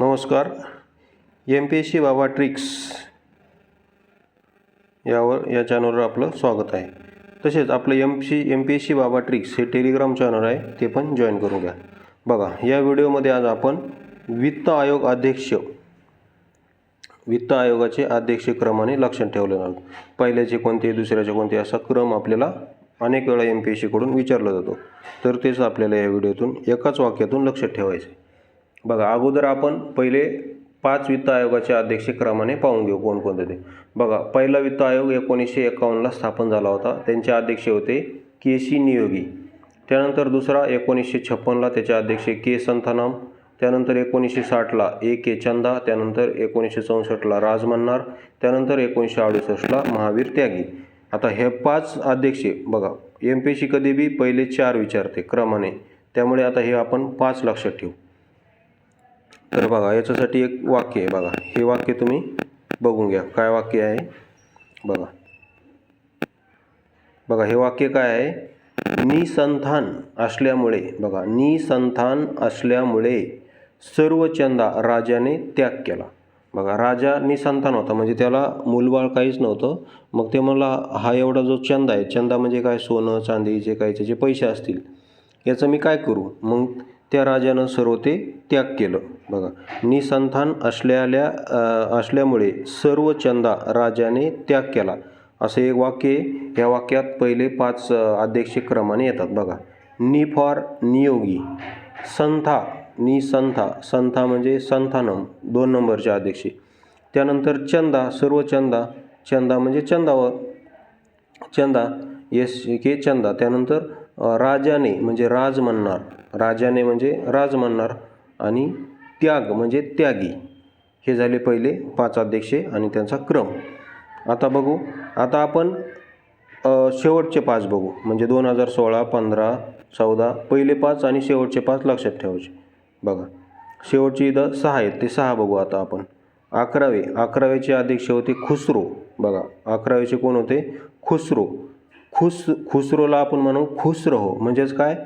नमस्कार. M P S C Baba tricks यावर या चॅनलवर आपलं स्वागत आहे. तसेच आपलं M C M P S C Baba tricks हे टेलिग्राम चॅनल आहे ते पण जॉईन करून घ्या. बघा या व्हिडिओमध्ये आज आपण वित्त आयोग अध्यक्ष वित्त आयोगाचे अध्यक्ष क्रमाने लक्षात ठेवले आहोत. पहिल्याचे कोणते दुसऱ्याचे कोणते असा क्रम आपल्याला अनेक वेळा एम पी एस सीकडून विचारला जातो. तर तेच आपल्याला या व्हिडिओतून एकाच वाक्यातून लक्षात ठेवायचे बघा अगोदर आपण पहिले पाच वित्त आयोगाचे अध्यक्ष क्रमाने पाहून घेऊ कोणकोणते ते. बघा पहिला वित्त आयोग एकोणीसशे एकावन्नला स्थापन झाला होता. त्यांचे अध्यक्ष होते के सी नियोगी. त्यानंतर दुसरा एकोणीसशे छप्पनला त्याचे अध्यक्ष के संथानाम. त्यानंतर एकोणीसशे साठला ए के चंदा. त्यानंतर एकोणीसशे चौसष्टला राज मन्नार. त्यानंतर एकोणीसशे अडुसष्टला महावीर त्यागी. आता हे पाच अध्यक्ष बघा एम पी सी कधी बी पहिले चार विचारते क्रमाने. त्यामुळे आता हे आपण पाच लक्षात ठेवू. तर बघा याच्यासाठी एक वाक्य आहे बघा. हे वाक्य तुम्ही बघून घ्या. काय वाक्य आहे? बघा. बघा हे वाक्य काय आहे? निसंथान असल्यामुळे बघा निसंथान असल्यामुळे सर्व चंदा राजाने त्याग केला. बघा राजा निसंतान होता म्हणजे त्याला मूलबाळ काहीच नव्हतं. मग ते मला हा एवढा जो चंदा आहे चंदा म्हणजे काय? सोनं चांदी जे काही त्याचे पैसे असतील. याचं मी काय करू? मग त्या राजानं सर्व ते त्याग केलं. बघा निसंतान असल्याल्या असल्यामुळे सर्व चंदा राजाने त्याग केला. असं एक वाक्य या वाक्यात पहिले पाच अध्यक्ष क्रमाने येतात. बघा नि फॉर नियोगी संथा नि संथा संथा म्हणजे संथानम दोन नंबरचे अध्यक्ष. त्यानंतर चंदा सर्व चंदा चंदा म्हणजे चंदावर चंदा एस के चंदा. त्यानंतर राजाने म्हणजे राज म्हणणार. राजाने म्हणजे राज म्हणणार आणि त्याग म्हणजे त्यागी. हे झाले पहिले पाच अध्यक्ष आणि त्यांचा क्रम. आता बघू. आता आपण शेवटचे पाच बघू. म्हणजे दोन हजार सोळा पंधरा चौदा पहिले पाच आणि शेवटचे पाच लक्षात ठेवायचे. बघा. शेवटचे इथं सहा आहेत. ते सहा बघू आता आपण. अकरावे. अकरावेचे अध्यक्ष होते खुसरो. बघा. अकरावेचे कोण होते? खुसरो. खुस खुसरोला आपण म्हणू खुश रहो म्हणजेच काय?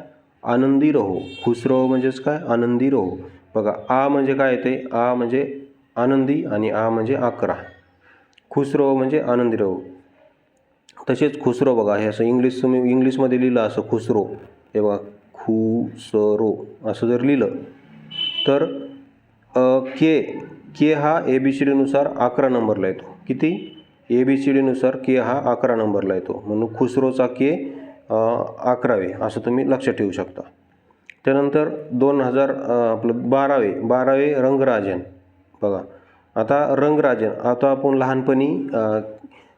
आनंदी रहो. खुश रहो म्हणजेच काय? आनंदी रहो. बघा आ म्हणजे काय येते आ म्हणजे आनंदी आणि आ म्हणजे अकरा. खुश रहो म्हणजे आनंदी रहो. तसेच खुसरो बघा हे असं इंग्लिश तुम्ही इंग्लिशमध्ये लिहिलं असं खुसरो हे बघा खुसरो असं जर लिहिलं तर के के हा ए बी सी डीनुसार अकरा नंबरला येतो. किती? ए बी सी डीनुसार के हा अकरा नंबरला येतो. म्हणून खुसरोचा के अकरावे असं तुम्ही लक्षात ठेवू शकता. त्यानंतर दोन हजार आपलं बारावे बारावे रंगराजन. बघा आता रंगराजन आता आपण लहानपणी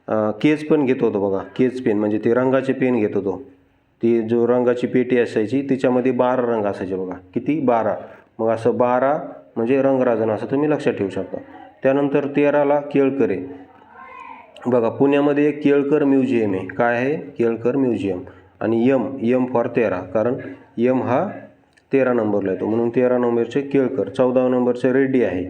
अ, केज पण घेत होतो बघा. केज पेन म्हणजे ते रंगाचे पेन घेत होतो. ती जो रंगाची पेटी असायची तिच्यामध्ये बारा रंग असायचे बघा. किती? बारा. मग असं बारा म्हणजे रंगराजन असं तुम्ही लक्षात ठेवू शकता. त्यानंतर तेराला केळकरे. बघा पुण्यामध्ये एक केळकर म्युझियम आहे. काय आहे? केळकर म्युझियम. आणि यम यम फॉर तेरा. कारण यम हा तेरा नंबरला येतो. म्हणून तेरा नंबरचे केळकर चौदाव्या नंबरचे रेड्डी आहे.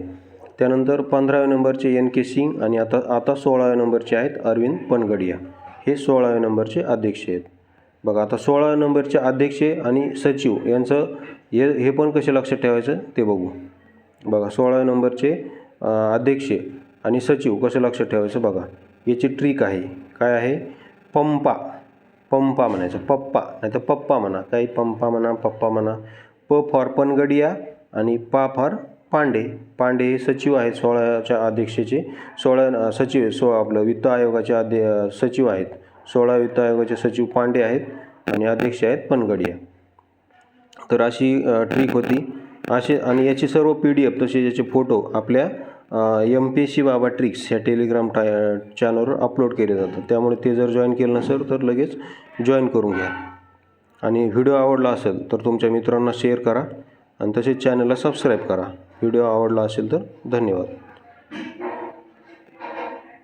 त्यानंतर पंधराव्या नंबरचे एन के सिंग आणि आता आता सोळाव्या नंबरचे आहेत अरविंद पनगडिया. हे सोळाव्या नंबरचे अध्यक्ष आहेत. बघा आता सोळाव्या नंबरचे अध्यक्ष आणि सचिव यांचं हे हे पण कसे लक्षात ठेवायचं? ते बघू. बघा सोळाव्या नंबरचे अध्यक्ष आणि सचिव कसं लक्षात ठेवायचं? बघा. याची ट्रिक आहे. काय आहे? पंपा. पंपा म्हणायचं. पप्पा. नाही तर पप्पा म्हणा. काही पंपा म्हणा पप्पा म्हणा. प फॉर पनगडिया आणि पा फॉर पांडे. पांडे हे सचिव आहेत सोळाच्या अध्यक्षेचे. सोळा सचिव सो आपलं वित्त आयोगाचे अध्य सचिव आहेत. सोळा वित्त आयोगाचे सचिव पांडे आहेत आणि अध्यक्ष आहेत पनगडिया. तर अशी ट्रिक होती. असे आणि याची सर्व पी डी एफ तसे याचे फोटो आपल्या M P C Baba tricks ह्या टेलिग्राम टा चॅनलवर अपलोड केले जातात. त्यामुळे ते जर जॉईन केलं नसेल तर लगेच जॉईन करून घ्या. आणि व्हिडिओ आवडला असेल तर तुमच्या मित्रांना शेअर करा आणि तसेच चॅनलला सबस्क्राईब करा. व्हिडिओ आवडला असेल तर धन्यवाद.